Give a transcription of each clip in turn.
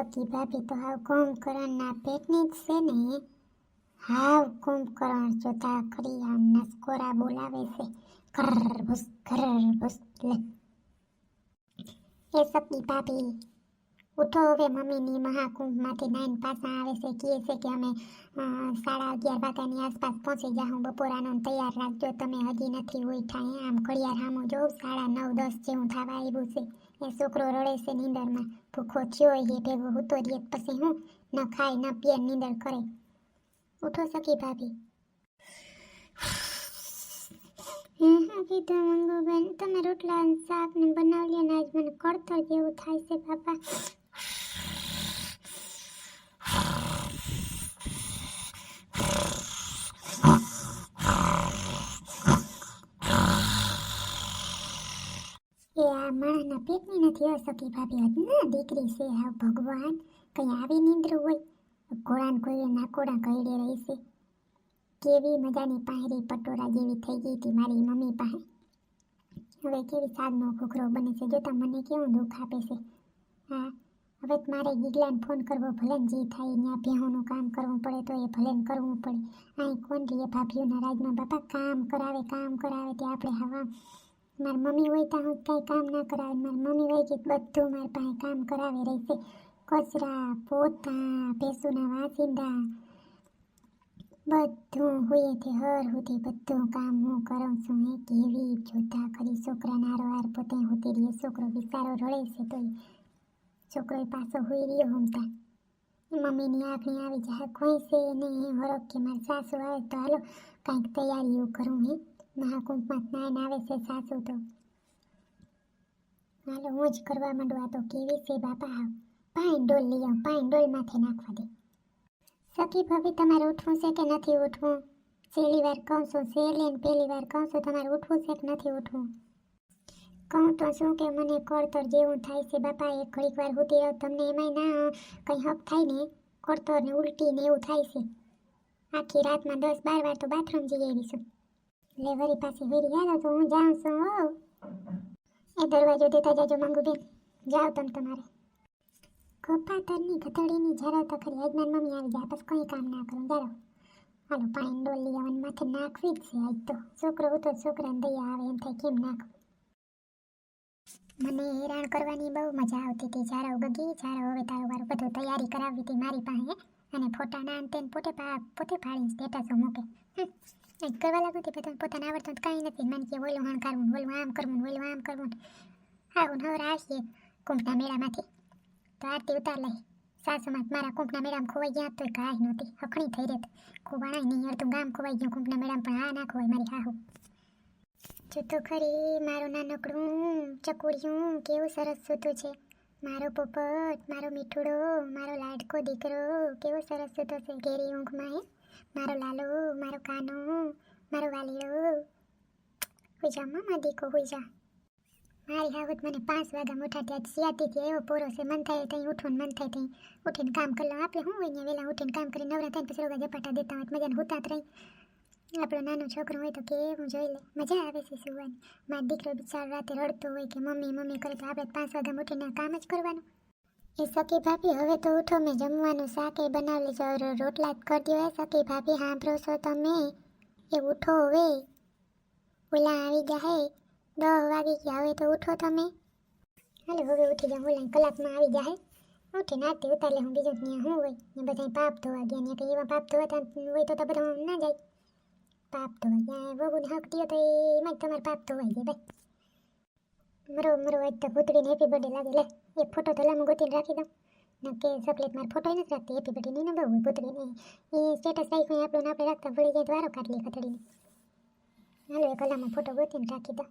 સકી ભાભી તો હાવ કુંભકર્ણના પેટની જ છે ને, હાવ કુંભકરણ જોતા ખરી આ નસકોરા બોલાવે છે. કર ભૂસ કર ભૂસ, લે. એ સકી ભાભી, ઉઠો હવે મમ્મીની મહાકુંભમાંથી નાઈન પાછા આવે છે, કહે છે કે અમે સાડા અગિયાર વાગ્યાની આસપાસ પહોંચી જાઉં, બપોરાનો તૈયાર રાખજો, તમે હજી નથી ઉઠ્યા એ આમ ઘડિયાળ સામું જોઉં, સાડા નવ દસ જેવું થવા આવ્યું છે. એ છોકરો રડે છે નીંદરમાં. ભૂખો થયો હોય એ ભેગો ઉતો રહીએ પછી હું ન ખાય, ન પીએ નીંદર કરે. ઉઠો સખી ભાભી. કીધું મંગુબેન. તમે રોટલા શાક ને બનાવી લ્યો ને આજ મને કળતર જેવું થાય છે, બાપા એ આ માણસના પેટની નથી હો સકી ભાભી ના, દીકરી છે હા ભગવાન. કંઈ આવી નિંદ્ર હોય ઘોડાને કોઈ નાકોડા કઈડે રહી છે કેવી મજાની પાયરી પટોરા જેવી થઈ ગઈ હતી મારી મમ્મી પાસે. હવે કેવી સાદનો ઘૂઘરો બને છે, જોતા મને કેવું દુઃખ આપે છે. હા, હવે મારે ગીગલાને ફોન કરવો, ભલે જે થાય ત્યાં ભેહોનું કામ કરવું પડે તો એ ભલે કરવું પડે. અહીં કોણ રહીએ ભાભીઓના રાજમાં? બાપા, કામ કરાવે કામ કરાવે તે આપણે હવા મારી મમ્મી હોય ત્યાં હું કાંઈ કામ ના કરાવે. મારી મમ્મી હોય કે બધું મારી પાસે કામ કરાવે રહેશે કચરા, પોતા, ભેંસુના વાસિંદા, બધું હુએથી હર સુધી બધું કામ હું કરું છું. એ કેવી જોતા કરી છોકરાના હારો પોતે હોતી રહીએ છોકરો બિચારો રડે છે તો છોકરો પાછો હોઈ રહ્યો હમતા મમ્મીની આંખની આવી જાય. કોઈ છે નહીં. હરક કે મારી સાસુ આવે તો હાલો, કાંઈક તૈયારીઓ કરું હે. મહાકુંભમાં સ્નાન આવે છે સાસુ તો. હાલો, હું જ કરવા માંડવા તો કેવી છે, બાપા હાવ. પાણી ડોલ લઈ આવ, પાણી ડોલ માથે નાખવા દે. સખી ભાભી, તમારે ઉઠવું છે કે નથી ઉઠવું? છેલ્લી વાર કહું છું, છેલ્લી ને પહેલી વાર કહું છું, તમારે ઉઠવું છે કે નથી ઉઠવું? કહું તો શું કે મને કોળતર જેવું થાય છે, બાપા એક ઘડીક વાર હોતી રહો, તમને એમાંય ના કંઈ હક થાય ને? કોળતર ને ઉલટી ને એવું થાય છે. આખી રાતમાં દસ બાર વાર તો બાથરૂમ જઈ આવી છું લે વરી પાછી તો હું જાઉં છું, હો. એ દરવાજો દેતા જાજો, માંગુ બેન. જાઓ તમ તમારે. કપાતરની ગધડીની જરા તો ખરી. આજમાન મમ્મી આવી જાય બસ કોઈ કામ ના કરું. જરા હાલો પાણી ડોલ લઈ આવવાનું માથે નાખવી જ છે. આજ તો છોકરો હતો છોકરાને દયા આવે, એમ થાય કેમ નાખવું મને હેરાન કરવાની બહુ મજા આવતી હતી. જારો ગગી જારો હવે તારું વારું બધું તૈયારી કરાવી હતી મારી પાસે અને ફોટા ના અંતે પોતે પોતે પાડીને સ્ટેટસો મૂકે. હમ, એ જ કરવા લાગું હતી પણ પોતાને આવડતું તો કાંઈ નથી. મને કે ઓલું હાણ કરવું ઓલું આમ કરવું ઓલું આમ કરવું આવું હવે આવીએ કુંભના મેળામાંથી. તો આરતી ઉતાર લઈ. સાસુમાં મારા કુંભના મેળામાં ખોવાઈ ગયા તો કાંઈ નહોતી. હખણી થઈ રહેત ખોવાણાય નહીં અડધું ગામ ખોવાઈ ગયું કુંભના મેળામાં પણ આ ના ખોવાય મારી હાહુ. જો તો ખરી મારું નાનકડું ચકુડિયું કેવું સરસ સૂતું છે. મારો પોપટ, મારો મીઠુડો, મારો લાડકો દીકરો, કેવો સરસ સૂતો છે ઘેરી ઊંઘમાં, હે? મારો લાલો, મારો કાનો, મારો વાલીડો હોઈ જા મામા દીકો, હોઈ જા. મારી હાવત મને પાંચ વાગ્યા મોટા ત્યાં સિયાતીથી એવો પોરો છે, મન થાય ત્યાં ઉઠવું મન થાય ત્યાં. ઉઠીને કામ કરી લઉં. આપણે હું હોય ને વહેલા ઉઠીને કામ કરી નવરા થાય પછી રોગા ઝપાટા દેતા હોય, મજાને હુતાત રહી. આપણો નાનો છોકરો હોય તો કે હું જોઈ લે. મજા આવે છે સુવાની. મારો દીકરો બિચારો રાતે રડતો હોય કે મમ્મી મમ્મી કરે તો આપણે પાંચ વાગ્યા ઉઠીને કામ જ કરવાનું. એ સકી ભાભી, હવે તો ઉઠો, મેં જમવાનું શાકે બનાવી લેજો રોટલા જ કરી એ સખી ભાભી. સાંભળો છો તમે. એ ઉઠો હવે. ઓલા આવી ગયા હે. દસ વાગી ગયા. હવે તો ઉઠો તમે. હાલો, હવે ઉઠી જાઉં. ઓલા કલાકમાં આવી જાય ઉઠીને આરતી ઉતાર લે હું. બીજું ત્યાં શું હોય? ને બધા પાપ ધોવા ગયા ને કંઈ એવા પાપ ધોવા હોય તો બધા ના જાય. પાપ ધોવા ગયા બબુને હક દ્યો તો એમાં જ તમારે પાપ ધોવાઈ જાય ભાઈ મરો મરો આજ તો પૂતળીને હેપી બર્થડે લાગે લે એક ફોટો તો લાંબો ગોતીને રાખી દઉં ને કે ચોકલેટ મારે ફોટો નથી રાખતી હેપી બર્થડે નહીં ને બહુ ભૂતળીને એ સ્ટેટસ રાખ્યું આપણું ને આપણે રાખતા ભૂલી જાય તો વારો કાઢ લે કથળીને હાલો એક કલામાં ફોટો ગોતીને રાખી દઉં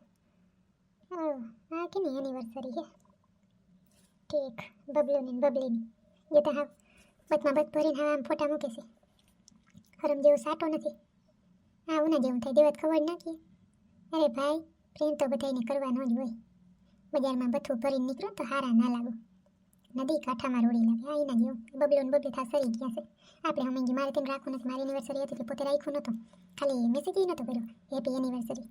ઓહ, આ કેની એનિવર્સરી છે ઠીક બબલુની બબલીની જે તો હા બચમાં બત ભરીને હા આમ ફોટા મૂકે છે હરમ જેવો સાટો નથી હા, ઉના જેવું થાય દેવત ખબર નાખી અરે ભાઈ, પ્રેમ તો બધાને કરવાનો જ હોય. બજારમાં બથું ભરીને નીકળો તો હારા ના લાગો. નદી કાંઠામાં રોડી લાગે. આ એના જેવું. બબલો ને બબલે થા સરી ગયા છે. આપણે હમણાં મારે તેને રાખવું નથી, મારી એનિવર્સરી હતી એટલે પોતે રાખ્યું નહોતું ખાલી મેસેજ નહોતો કર્યો. હેપી એનિવર્સરી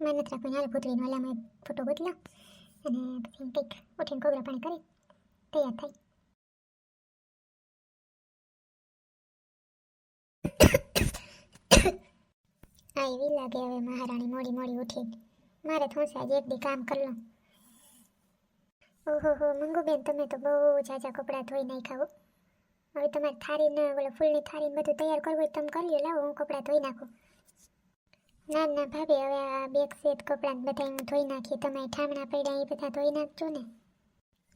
મારે નથી રાખવું હાલ ભૂતરીનો અલામાં ફોટો ગોતલો અને પછી કંઈક ઉઠીને કોગરા પાણી કરી. તૈયાર થાય. આ એવી લાગે હવે મહારાણી, મોડી મોડી ઉઠી મારે થોડું આજે એક દી કામ કરી લઉં. ઓહો હો, મંગુબેન, તમે તો બહુ ઝાઝા કપડાં ધોઈ નાખ્યા હો. હવે તમારે થારીને ઓલો ફૂલની થારી બધું તૈયાર કરવું હોય તમે કરી લાવો, હું કપડાં ધોઈ નાખું. ના ના, ભાભી, હવે આ બેગ સેટ કપડાં બધા હું ધોઈ નાખી તમે ઠામણા પડ્યા એ બધા ધોઈ નાખજો ને.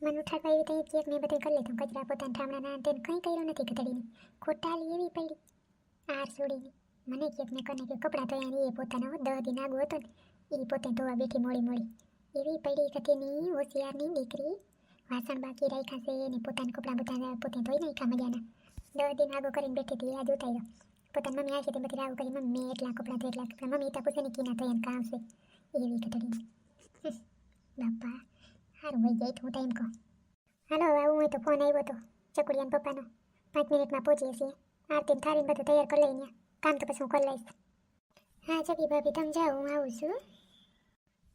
મને ઉઠાડવા એવી તો ચેક મેં બધું કરી લીધું, કચરા પોતાના ઠામણા ના તેને કંઈ કર્યું નથી ગધડીને. ખોટાલી એવી પડી, આર છોડીને મને કે મેં કરી કે કપડાં ધોયા એ પોતાના દહ દિન આગો હતો ને એ પોતે ધોવા બેઠી મોડી મોડી એવી પડી કતીની હોશિયારની દીકરી. વાસણ બાકી રાખ્યા છે ને પોતાના કપડાં બધા પોતે ધોઈ નાખ્યા મજાના. દહ દિન આગો કરીને બેઠી હતી આજ ઉતાર્યો પોતાની મમ્મી આવી હતી બધી આવું કરી મમ્મી, એટલા કપડાં ધોઈ એટલા કપડાં મમ્મી ત્યાં પૂછે ને કીના તો કામ છે. એવી કટડી બાપા, સારું હોય જાય તો હું તો એમ કહું. હાલો આવું હોય તો ફોન આવ્યો તો, ચકુડિયાન પપ્પાનો. પાંચ મિનિટમાં પહોંચીએ છીએ. આરતી થારીને બધું તૈયાર કરી લઈને કામ તો પછી હું કરી લઈશ. હા ચકી ભાભી, તમે જાઓ, હું આવું છું.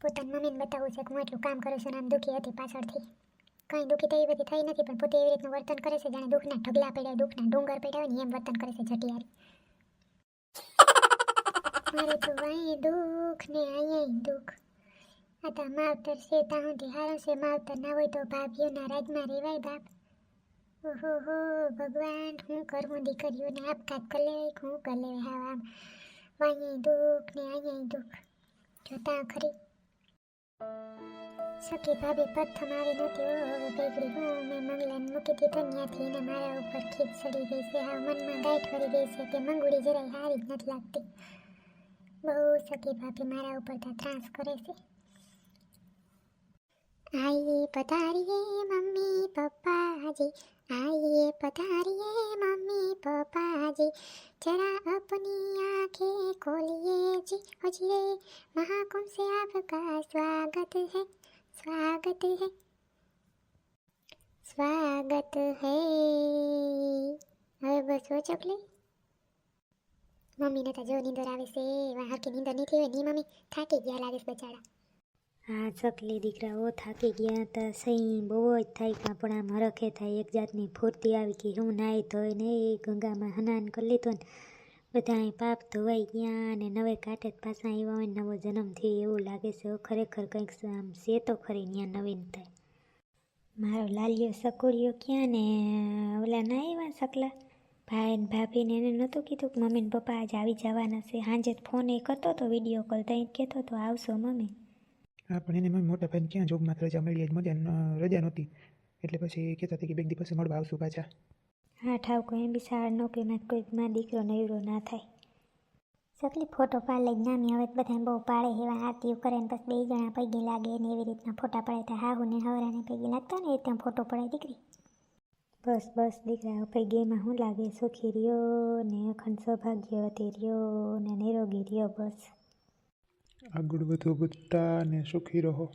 પોતાની મમ્મીને બતાવું છે કે હું એટલું કામ કરું છું અને આમ દુઃખી હતી પાછળથી. કંઈ દુઃખી તો બધી થઈ નથી, પણ પોતે એવી રીતનું વર્તન કરે છે જાણે દુઃખના ઢગલા પડ્યા, દુઃખના ડુંગર પડ્યા ને, એમ વર્તન કરે છે જટિયારી. મારે તો અહીં દુઃખ ને અહીંયા દુઃખ. આ તો માવતર છે ત્યાં સુધી હારો છે, માવતર ના હોય તો ભાભીઓના રાજમાં રેવાય બાપ. ઓહો, હો, ભગવાન, હું કરવું દીકરીઓને આપઘાત કલે હું કલે હા, આમ. અહીં દુઃખ ને અહીંયા દુઃખ. જોતા ખરી. સખી ભાભી પ્રથમ આવી નથી ઓ હવે બેગડી, હું, મેં મંગલાને મૂકી દીધો, ત્યાંથી એને મારા ઉપર ખીચ ચડી ગઈ છે, હા, મનમાં ગાંઠ વળી ગઈ છે કે મંગુડી જરાય સારી જ નથી લાગતી. બહુ સખી ભાભી મારા ઉપર તો ત્રાસ કરે છે. આઈએ પધારીએ, મમ્મી પપ્પાજી આઈએ પધારીએ મમ્મી પપ્પાજી जरा अपनी आंखें खोलिए जी हजी रे महाकुंभ से आपका स्वागत है स्वागत है स्वागत है હવે બસ હો ચોકલી મમ્મીને તો જો નીંદર આવે છે એવા હરકી નીંદર નહીં થઈ હોય ની મમ્મી થાકી ગયા લાગે છે બચારા હા ચકલી દીકરાઓ થાકી ગયા હતા. સહી બહુ જ થાય આમ હરખે થાય. એક જાતની ફૂર્તિ આવી ગઈ હું નાહી ધોઈને એ ગંગામાં સ્નાન કરી લીધો ને બધા પાપ ધોવાઈ ગયા અને નવે કાંઠે પાછા આવ્યા હોય ને નવો જન્મ થયો એવું લાગે છે. ખરેખર કંઈક આમ છે તો ખરી ત્યાં નવીન થાય. મારો લાલિયો સકોડિયો ક્યાં ને? ઓલા ના આવ્યા સકલા? ભાઈ ને ભાભીને એને નહોતું કીધું કે મમ્મી ને પપ્પા આજે આવી જવાના છે. સાંજે ફોન એ કરતો હતો વીડિયો કોલ ત્યાં કહેતો હતો આવશો મમ્મી. પણ એને મોટા ભાઈને ક્યાં જોબમાં રજા મળી જ મજા રજા નહોતી. એટલે પછી કહેતા હતા કે બે દિવસે મળવા આવશું પાછા. હા ઠાવકો એમ બી સારા નોકરીમાં કોઈ માં દીકરો નવરો ના થાય. સકલી ફોટો પાડ લઈ નામી હવે બધા બહુ પાડે એવા આરતીઓ કરે ને બસ બે જણા પૈકી લાગે ને એવી રીતના ફોટા પડે તો હાહુ ને હવરાને પૈકી લાગતા ને એ ત્યાં ફોટો પડાય દીકરી. બસ બસ દીકરા ભાઈ ગેમાં શું લાગે? સુખી રહ્યો ને અખંડ સૌભાગ્યવતી રહ્યો ને નિરોગી રહ્યો બસ. આગળ વધો બધા ને સુખી રહો